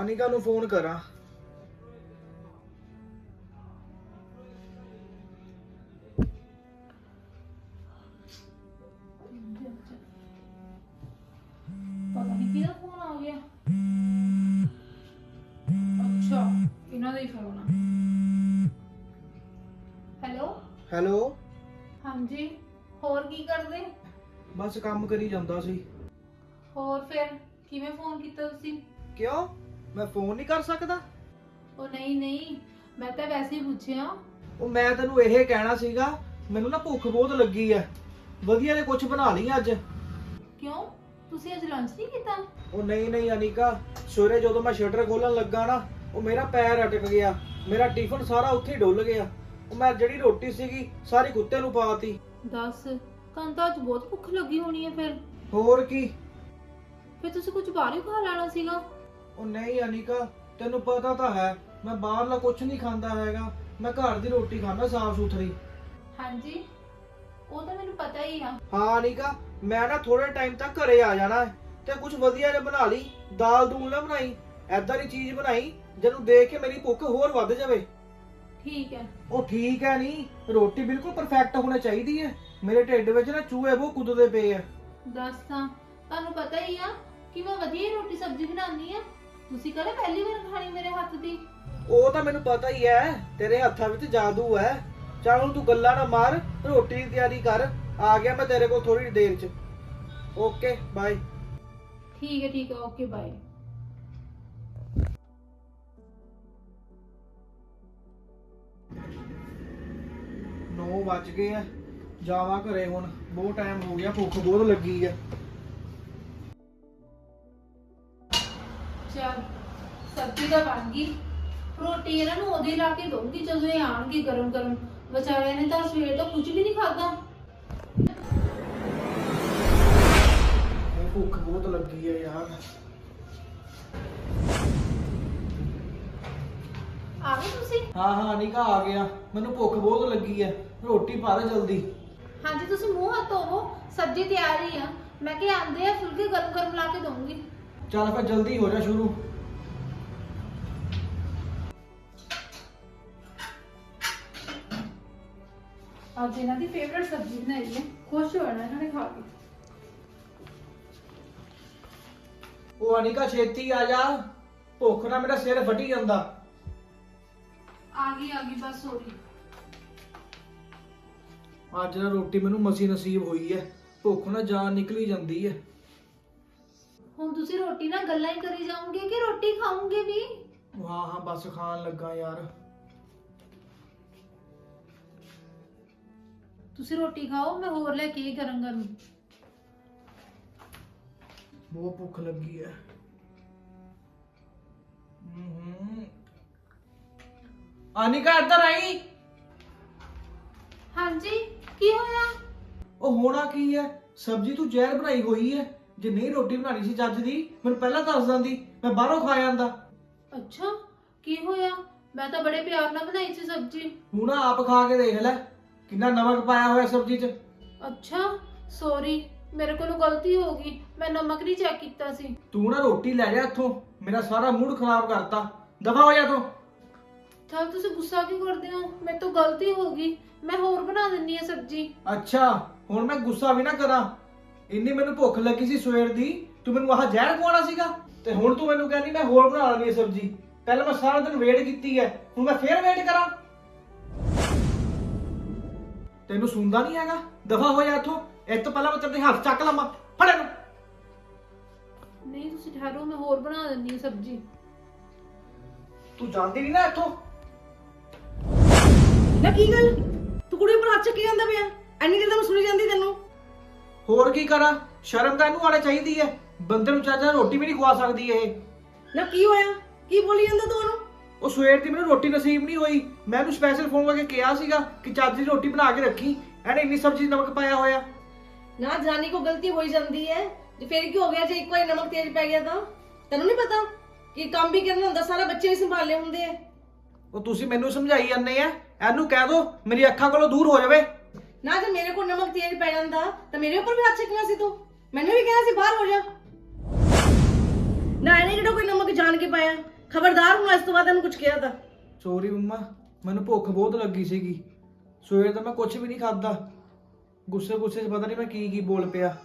ਅਨਿਕਾ ਨੂੰ ਫੋਨ ਕਰਾਂ। ਪਤਾ ਨਹੀਂ ਕਿਹਦਾ ਫੋਨ ਆ ਗਿਆ। ਅੱਛਾ ਇਹਨਾਂ ਦਾ ਹੀ ਫੋਨ ਆ। ਹੈਲੋ? ਹੈਲੋ? ਹਾਂਜੀ ਹੋਰ ਕੀ ਕਰਦੇ? ਬਸ ਕੰਮ ਕਰੀ ਜਾਂਦਾ ਸੀ। ਹੋਰ ਫਿਰ ਕਿਵੇਂ ਫੋਨ ਕੀਤਾ ਤੁਸੀਂ? ਕਿਉਂ? ਮੈਂ ਫੋਨ ਨਹੀਂ ਕਰ ਸਕਦਾ? ਉਹ ਨਹੀਂ ਨਹੀਂ ਮੈਂ ਤਾਂ ਵੈਸੇ ਹੀ ਪੁੱਛਿਆ। ਉਹ ਮੈਂ ਤੈਨੂੰ ਇਹ ਕਹਿਣਾ ਸੀਗਾ ਮੈਨੂੰ ਨਾ ਭੁੱਖ ਬਹੁਤ ਲੱਗੀ ਐ ਵਧੀਆ ਨੇ ਕੁਝ ਬਣਾ ਲਈ ਅੱਜ। ਕਿਉਂ? ਤੁਸੀਂ ਅੱਜ ਲੰਚ ਨਹੀਂ ਕੀਤਾ? ਉਹ ਨਹੀਂ ਨਹੀਂ ਅਨਿਕਾ ਸਵੇਰੇ ਜਦੋਂ ਮੈਂ ਸ਼ਟਰ ਖੋਲਣ ਲੱਗਾ ਨਾ ਉਹ ਮੇਰਾ ਪੈਰ ਅਟਕ ਗਿਆ। ਮੇਰਾ ਟਿਫਨ ਸਾਰਾ ਉੱਥੇ ਹੀ ਡੁੱਲ ਗਿਆ। ਉਹ ਮੈਂ ਜਿਹੜੀ ਰੋਟੀ ਸੀਗੀ ਸਾਰੀ ਕੁੱਤੇ ਨੂੰ ਪਾਤੀ। ਦੱਸ ਤੁਹਾਨੂੰ ਤਾਂ ਅੱਜ ਬਹੁਤ ਭੁੱਖ ਲੱਗੀ ਹੋਣੀ ਹੈ ਫਿਰ। ਹੋਰ ਕੀ? ਫਿਰ ਤੁਸੀਂ ਕੁਝ ਬਾਹਰੋਂ ਖਾ ਲੈਣਾ ਸੀਗਾ? ਉਹ ਨਹੀਂ ਅਨਿਕਾ ਤੈਨੂੰ ਪਤਾ ਤਾਂ ਹੈ ਮੈਂ ਬਾਹਰਲਾ ਕੁਝ ਨਹੀਂ ਖਾਂਦਾ ਹੈਗਾ। ਮੈਂ ਘਰ ਦੀ ਰੋਟੀ ਖਾਂਦਾ ਸਾਫ਼ ਸੁਥਰੀ। ਹਾਂਜੀ ਉਹ ਤਾਂ ਮੈਨੂੰ ਪਤਾ ਹੀ ਆ। ਹਾਂ ਅਨਿਕਾ ਮੈਂ ਨਾ ਥੋੜੇ ਟਾਈਮ ਤੱਕ ਘਰੇ ਆ ਜਾਣਾ ਹੈ ਤੇ ਕੁਝ ਵਧੀਆ ਜਿਹਾ ਬਣਾ ਲਈ ਦਾਲ ਦੂਲ ਨਾ ਬਣਾਈ ਐਦਾਂ ਦੀ ਚੀਜ਼ ਬਣਾਈ ਜਿਹਨੂੰ ਦੇਖ ਕੇ ਮੇਰੀ ਭੁੱਖ ਹੋਰ ਵੱਧ ਜਾਵੇ। ਠੀਕ ਹੈ। ਉਹ ਠੀਕ ਹੈ ਨਹੀਂ ਰੋਟੀ ਬਿਲਕੁਲ ਪਰਫੈਕਟ ਹੋਣੀ ਚਾਹੀਦੀ ਹੈ। ਮੇਰੇ ਢਿੱਡ ਵਿੱਚ ਨਾ ਚੂਹੇ ਬਹੁਤ ਕੁੱਦਦੇ ਪਏ ਆ। ਦੱਸ ਤਾਂ ਤੁਹਾਨੂੰ ਪਤਾ ਹੀ ਆ ਕਿ ਮੈਂ ਵਧੀਆ ਰੋਟੀ ਸਬਜ਼ੀ ਬਣਾਉਂਦੀ ਆ ਤੁਸੀਂ ਕਦੇ ਪਹਿਲੀ ਵਾਰ ਖਾਣੀ ਮੇਰੇ ਹੱਥ ਦੀ? ਉਹ ਤਾਂ ਮੈਨੂੰ ਪਤਾ ਹੀ ਹੈ ਤੇਰੇ ਹੱਥਾਂ ਵਿੱਚ ਜਾਦੂ ਹੈ। ਚੱਲ ਹੁਣ ਤੂੰ ਗੱਲਾਂ ਨਾ ਮਾਰ ਰੋਟੀ ਦੀ ਤਿਆਰੀ ਕਰ। ਆ ਗਿਆ ਮੈਂ ਤੇਰੇ ਕੋਲ ਥੋੜੀ ਦੇਰ ਚ। ਓਕੇ ਬਾਏ ਠੀਕ ਹੈ ਠੀਕ ਹੈ ਓਕੇ ਬਾਏ ਨੌ ਵੱਜ ਗਏ ਆ। ਜਾਵਾਂ ਘਰੇ ਹੁਣ। ਬਹੁਤ ਟਾਈਮ ਹੋ ਗਿਆ ਭੁੱਖ ਬਹੁਤ ਲੱਗੀ ਆ। ਚਲ ਸਬਜ਼ੀ ਤਾਂ ਬਣ ਗਈ। ਰੋਟੀ ਇਹਨਾਂ ਨੂੰ ਉਹਦੇ ਲਾ ਕੇ ਦਊਂਗੀ ਜਦੋਂ ਇਹ ਆਣਗੇ ਗਰਮ ਗਰਮ ਵਿਚਾਰਿਆਂ ਨੇ ਤਾਂ ਸਵੇਰ ਤੋਂ ਕੁਝ ਵੀ ਨਹੀਂ ਖਾਦਾ ਇਹ ਭੁੱਖ ਬਹੁਤ ਲੱਗੀ ਆ ਯਾਰ। ਆ ਗਏ ਤੁਸੀਂ? ਹਾਂ ਹਾਂ ਨਿਕਾ ਆ ਗਿਆ। ਮੈਨੂੰ ਭੁੱਖ ਬਹੁਤ ਲੱਗੀ ਹੈ ਰੋਟੀ ਪਾ ਦੇ ਜਲਦੀ। ਹਾਂਜੀ ਤੁਸੀਂ ਮੂੰਹ ਹੱਥ ਧੋਵੋ। ਸਬਜ਼ੀ ਤਿਆਰ ਹੀ ਆ। ਮੈਂ ਕਿ ਆਂਦੇ ਆ ਫੁਲਕੇ ਗਰਮ ਗਰਮ ਲਾ ਕੇ ਦਊਂਗੀ। ਚੱਲ ਫਿਰ ਜਲਦੀ ਹੋ ਜਾ ਸ਼ੁਰੂ। ਅੱਜ ਇਹਨਾਂ ਦੀ ਫੇਵਰਟ ਸਬਜ਼ੀ ਬਣਾਈ ਹੈ। ਖੁਸ਼ ਹੋ ਜਾਣਾ ਇਹਨਾਂ ਨੇ ਖਾ ਕੇ। ਉਹ ਅਨਿਕਾ ਛੇਤੀ ਆ ਜਾ। ਭੁੱਖ ਨਾਲ ਮੇਰਾ ਸਿਰ ਫਟੀ ਜਾਂਦਾ। ਆ ਗਈ ਆ ਗਈ ਬਸ ਹੋ ਗਈ। ਅੱਜ ਨਾ ਰੋਟੀ ਮੈਨੂੰ ਮਸੀ ਨਸੀਬ ਹੋਈ ਹੈ। ਭੁੱਖ ਨਾਲ ਜਾਨ ਨਿਕਲੀ ਜਾਂਦੀ ਹੈ। ਹੁਣ ਤੁਸੀਂ ਰੋਟੀ ਨਾਲ ਗੱਲਾਂ ਹੀ ਕਰੀ ਜਾਓਗੇ ਕਿ ਰੋਟੀ ਖਾਓਗੇ ਵੀ ਹਾਂ ਹਾਂ ਬਸ ਖਾਣ ਲੱਗਾ ਯਾਰ ਤੁਸੀਂ ਰੋਟੀ ਖਾਓ ਮੈਂ ਹੋਰ ਲੈ ਕੇ ਆਈ ਗਰਮ ਗਰਮ ਬਹੁਤ ਭੁੱਖ ਲੱਗੀ ਹੈ ਹੂੰ ਅਨਿਕਾ ਇੱਧਰ ਆਈ ਹਾਂਜੀ ਕੀ ਹੋਇਆ ਉਹ ਹੋਣਾ ਕੀ ਹੈ ਸਬਜ਼ੀ ਤੂੰ ਜ਼ਹਿਰ ਬਣਾਈ ਹੋਈ ਹੈ ਜੇ ਨਹੀਂ ਰੋਟੀ ਬਣਾਣੀ ਸੀ ਚੱਜ ਦੀ ਮੈਨੂੰ ਪਹਿਲਾਂ ਦੱਸ ਦਿੰਦੀ ਮੈਂ ਬਾਹਰੋਂ ਖਾ ਜਾਂਦਾ। ਅੱਛਾ ਕੀ ਹੋਇਆ? ਮੈਂ ਤਾਂ ਬੜੇ ਪਿਆਰ ਨਾਲ ਬਣਾਈ ਸੀ ਸਬਜ਼ੀ। ਹੁਣ ਆਪ ਖਾ ਕੇ ਦੇਖ ਲੈ ਕਿੰਨਾ ਨਮਕ ਪਾਇਆ ਹੋਇਆ ਸਬਜ਼ੀ 'ਚ। ਅੱਛਾ ਸੌਰੀ ਮੇਰੇ ਕੋਲੋਂ ਗਲਤੀ ਹੋ ਗਈ ਮੈਂ ਨਮਕ ਨਹੀਂ ਚੈੱਕ ਕੀਤਾ ਸੀ। ਤੂੰ ਨਾ ਰੋਟੀ ਲੈ ਜਾ ਇੱਥੋਂ ਮੇਰਾ ਸਾਰਾ ਮੂਡ ਖਰਾਬ ਕਰਤਾ। ਦਫਾ ਹੋ ਜਾ ਤੂੰ। ਚਲ ਤੁਸੀਂ ਗੁੱਸਾ ਕਿਉਂ ਕਰਦੇ ਹੋ? ਮੇਰੇ ਤੋਂ ਗਲਤੀ ਹੋ ਗਈ ਮੈਂ ਹੋਰ ਬਣਾ ਦਿੰਨੀ ਆ ਸਬਜ਼ੀ। ਅੱਛਾ ਹੁਣ ਮੈਂ ਗੁੱਸਾ ਵੀ ਨਾ ਕਰਾਂ। ਇੰਨੀ ਮੈਨੂੰ ਭੁੱਖ ਲੱਗੀ ਸੀ ਸਵੇਰ ਦੀ ਤੂੰ ਮੈਨੂੰ ਆਹ ਜ਼ਹਿਰ ਖਵਾਉਣਾ ਸੀਗਾ? ਤੇ ਹੁਣ ਤੂੰ ਮੈਨੂੰ ਕਹਿੰਦੀ ਮੈਂ ਹੋਰ ਬਣਾ ਲੈਣੀ ਹੈ ਸਬਜ਼ੀ। ਪਹਿਲਾਂ ਮੈਂ ਸਾਰਾ ਦਿਨ ਵੇਟ ਕੀਤੀ ਹੈ ਹੁਣ ਮੈਂ ਫੇਰ ਵੇਟ ਕਰਾਂ। ਤੈਨੂੰ ਸੁਣਦਾ ਨਹੀਂ ਹੈਗਾ? ਦਫਾ ਹੋ ਜਾ ਇੱਥੋਂ। ਇਸ ਤੋਂ ਪਹਿਲਾਂ ਮੈਂ ਤੇਰੇ ਹੱਥ ਚੱਕ ਲਵਾਂ। ਫੜ ਇਹਨੂੰ। ਨਹੀਂ ਤੁਸੀਂ ਠਹਿਰੋ ਮੈਂ ਹੋਰ ਬਣਾ ਦਿੰਨੀ ਆ ਸਬਜ਼ੀ। ਤੂੰ ਜਾਂਦੀ ਨਹੀਂ ਨਾ ਇੱਥੋਂ। ਨਾ ਕੀ ਗੱਲ? ਤੂੰ ਕੁੜੀ ਉੱਪਰ ਹੱਥ ਚੱਕੀ ਜਾਂਦਾ ਪਿਆ? ਐਨੀ ਗੱਲ ਤਾਂ ਮੈਂ ਸੁਣੀ ਜਾਂਦੀ ਤੈਨੂੰ। ਹੋਰ ਕੀ ਕਰਾਂ? ਸ਼ਰਮ ਤਾਂ ਇਹਨੂੰ ਆਣੇ ਚਾਹੀਦੀ ਹੈ ਬੰਦੇ ਨੂੰ ਚਾਚਾ ਰੋਟੀ ਵੀ ਨਹੀਂ ਖਵਾ ਸਕਦੀ ਇਹ। ਨਾ ਕੀ ਹੋਇਆ? ਕੀ ਬੋਲੀ ਜਾਂਦਾ ਤੂੰ ਉਹਨੂੰ? ਉਹ ਸਵੇਰ ਦੀ ਮੈਨੂੰ ਰੋਟੀ ਨਸੀਬ ਨਹੀਂ ਹੋਈ। ਮੈਂ ਉਹਨੂੰ ਸਪੈਸ਼ਲ ਫੋਨ ਕਰਕੇ ਕਿਹਾ ਸੀਗਾ ਕਿ ਚੱਜ ਦੀ ਰੋਟੀ ਬਣਾ ਕੇ ਰੱਖੀ। ਇਹਨੇ ਇੰਨੀ ਸਬਜ਼ੀ ਨਮਕ ਪਾਇਆ ਹੋਇਆ। ਨਾ ਜਾਨੀ ਕੋ ਗਲਤੀ ਹੋਈ ਜਾਂਦੀ ਹੈ ਤੇ ਫਿਰ ਕੀ ਹੋ ਗਿਆ? ਜੇ ਇੱਕ ਵਾਰੀ ਨਮਕ ਤੇਜ਼ ਪੈ ਗਿਆ ਤਾਂ? ਤੈਨੂੰ ਨਹੀਂ ਪਤਾ ਕਿ ਕੰਮ ਵੀ ਕਰਨਾ ਹੁੰਦਾ ਸਾਰਾ ਬੱਚੇ ਵੀ ਸੰਭਾਲੇ ਹੁੰਦੇ ਆ ਉਹ ਤੁਸੀਂ ਮੈਨੂੰ ਸਮਝਾਈ ਜਾਂਦੇ ਆ ਇਹਨੂੰ ਕਹਿ ਦੋ ਮੇਰੀ ਅੱਖਾਂ ਕੋਲੋਂ ਦੂਰ ਹੋ ਜਾਵੇ। ਨਾ ਜੇ ਮੇਰੇ ਕੋਲ ਨਮਕ ਤੇਜ਼ ਪੈ ਜਾਂਦਾ, ਤਾਂ ਮੇਰੇ ਉੱਪਰ ਵੀ ਹੱਥ ਚੱਕਣਾ ਸੀ ਤੂੰ। ਮੈਨੂੰ ਵੀ ਕਹਿਣਾ ਸੀ, ਬਾਹਰ ਹੋ ਜਾ। ਨਾ ਇਹਨੇ ਜਿਹੜਾ ਕੋਈ ਨਮਕ ਜਾਣ ਕੇ ਪਾਇਆ? ਖਬਰਦਾਰ ਹੁਣ, ਇਸ ਤੋਂ ਬਾਅਦ ਇਹਨੂੰ ਕੁਝ ਕਿਹਾ ਤਾਂ। ਸੋਰੀ ਮੰਮਾ, ਮੈਨੂੰ ਭੁੱਖ ਬਹੁਤ ਲੱਗੀ ਸੀਗੀ। ਸਵੇਰ ਤੋਂ ਮੈਂ ਕੁਝ ਵੀ ਨਹੀਂ ਖਾਦਾ ਗੁੱਸੇ ਗੁੱਸੇ 'ਚ ਪਤਾ ਨਹੀਂ ਮੈਂ ਕੀ ਕੀ ਬੋਲ ਪਿਆ।